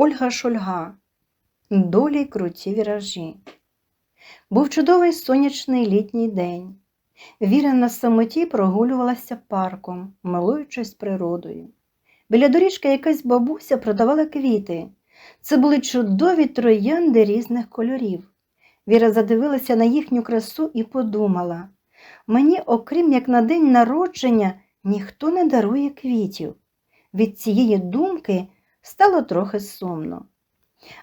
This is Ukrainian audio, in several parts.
Ольга Шульга. Долі круті віражі. Був чудовий сонячний літній день. Віра на самоті прогулювалася парком, милуючись природою. Біля доріжки якась бабуся продавала квіти. Це були чудові троянди різних кольорів. Віра задивилася на їхню красу і подумала мені, окрім як на день народження, ніхто не дарує квітів. Від цієї думки стало трохи сумно.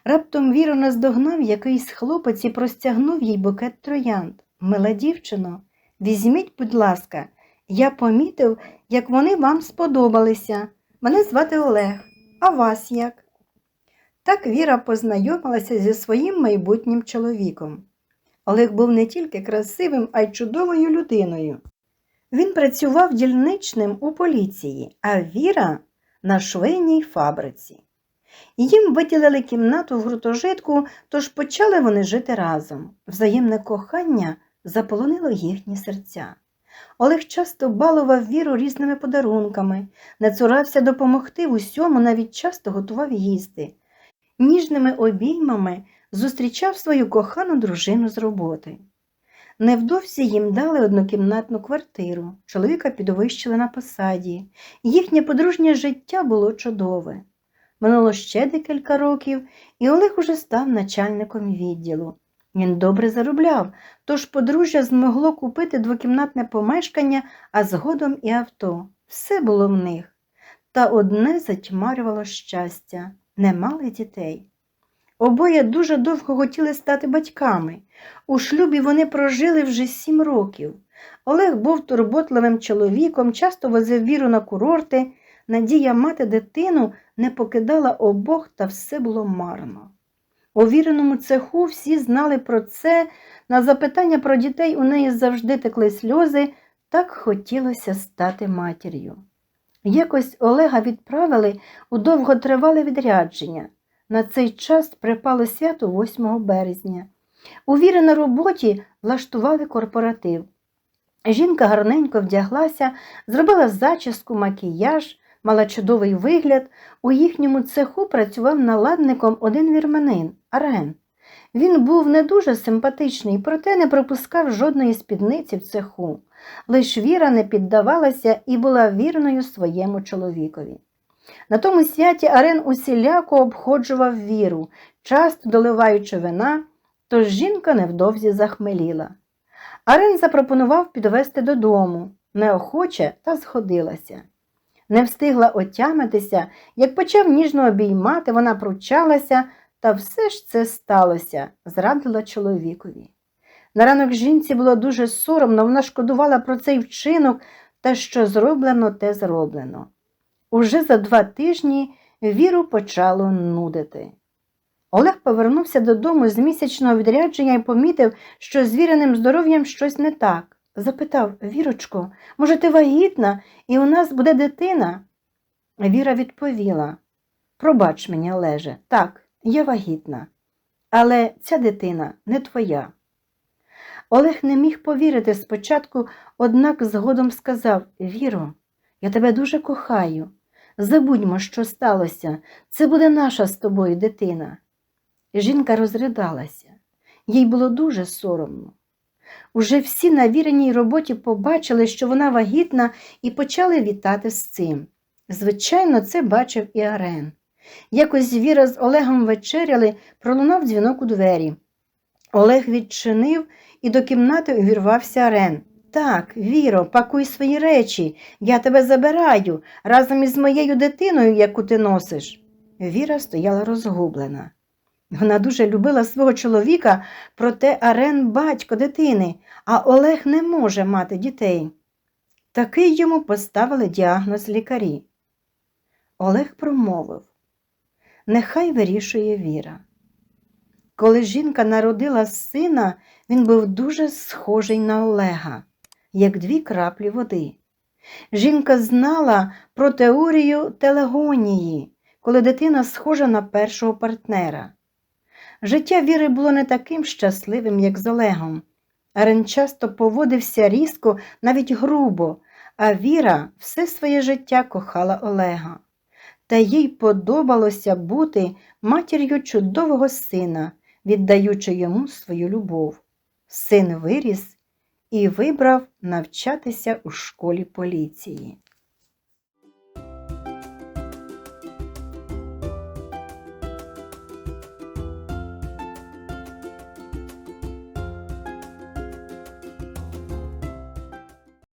Раптом Віру наздогнав якийсь хлопець і простягнув їй букет троянд. Мила дівчино, візьміть, будь ласка, я помітив, як вони вам сподобалися. Мене звати Олег, а вас як? Так Віра познайомилася зі своїм майбутнім чоловіком. Олег був не тільки красивим, а й чудовою людиною. Він працював дільничним у поліції, а Віра на швейній фабриці. Їм виділили кімнату в гуртожитку, тож почали вони жити разом. Взаємне кохання заполонило їхні серця. Олег часто балував віру різними подарунками, не цурався допомогти в усьому, навіть часто готував їсти. Ніжними обіймами зустрічав свою кохану дружину з роботи. Невдовзі їм дали однокімнатну квартиру, чоловіка підвищили на посаді, їхнє подружнє життя було чудове. Минуло ще декілька років, і Олег уже став начальником відділу. Він добре заробляв, тож подружжя змогло купити двокімнатне помешкання, а згодом і авто. Все було в них. Та одне затьмарювало щастя не мали дітей. Обоє дуже довго хотіли стати батьками. У шлюбі вони прожили вже сім років. Олег був турботливим чоловіком, часто возив віру на курорти. Надія мати дитину не покидала обох, та все було марно. У віреному цеху всі знали про це, на запитання про дітей у неї завжди текли сльози, так хотілося стати матір'ю. Якось Олега відправили у довготривале відрядження. На цей час припало свято 8 березня. У Віри на роботі влаштували корпоратив. Жінка гарненько вдяглася, зробила зачіску, макіяж, мала чудовий вигляд. У їхньому цеху працював наладником один вірменин Арен. Він був не дуже симпатичний, проте не пропускав жодної спідниці в цеху. Лиш Віра не піддавалася і була вірною своєму чоловікові. На тому святі Арен усіляко обходжував віру, часто доливаючи вина, тож жінка невдовзі захмеліла. Арен запропонував підвести додому, неохоче та зходилася. Не встигла отямитися, як почав ніжно обіймати, вона пручалася, та все ж це сталося, зрадила чоловікові. На ранок жінці було дуже соромно, вона шкодувала про цей вчинок та що зроблено, те зроблено. Уже за два тижні віру почало нудити. Олег повернувся додому з місячного відрядження і помітив, що з віреним здоров'ям щось не так. Запитав Вірочко, може, ти вагітна, і у нас буде дитина? Віра відповіла Пробач мені, Олеже, так, я вагітна, але ця дитина не твоя. Олег не міг повірити спочатку, однак згодом сказав Віро, я тебе дуже кохаю. Забудьмо, що сталося, це буде наша з тобою дитина. Жінка розридалася, їй було дуже соромно. Уже всі на віреній роботі побачили, що вона вагітна, і почали вітати з цим. Звичайно, це бачив і Арен. Якось Віра з Олегом вечеряли, пролунав дзвінок у двері. Олег відчинив і до кімнати увірвався Арен. Так, Віро, пакуй свої речі, я тебе забираю разом із моєю дитиною, яку ти носиш. Віра стояла розгублена. Вона дуже любила свого чоловіка, проте Арен батько дитини, а Олег не може мати дітей. Такий йому поставили діагноз лікарі. Олег промовив Нехай вирішує Віра. Коли жінка народила сина, він був дуже схожий на Олега, як дві краплі води. Жінка знала про теорію телегонії, коли дитина схожа на першого партнера. Життя Віри було не таким щасливим, як з Олегом. Арен часто поводився різко, навіть грубо, а Віра все своє життя кохала Олега. та їй подобалося бути матір'ю чудового сина, віддаючи йому свою любов. Син виріс і вибрав навчатися у школі поліції.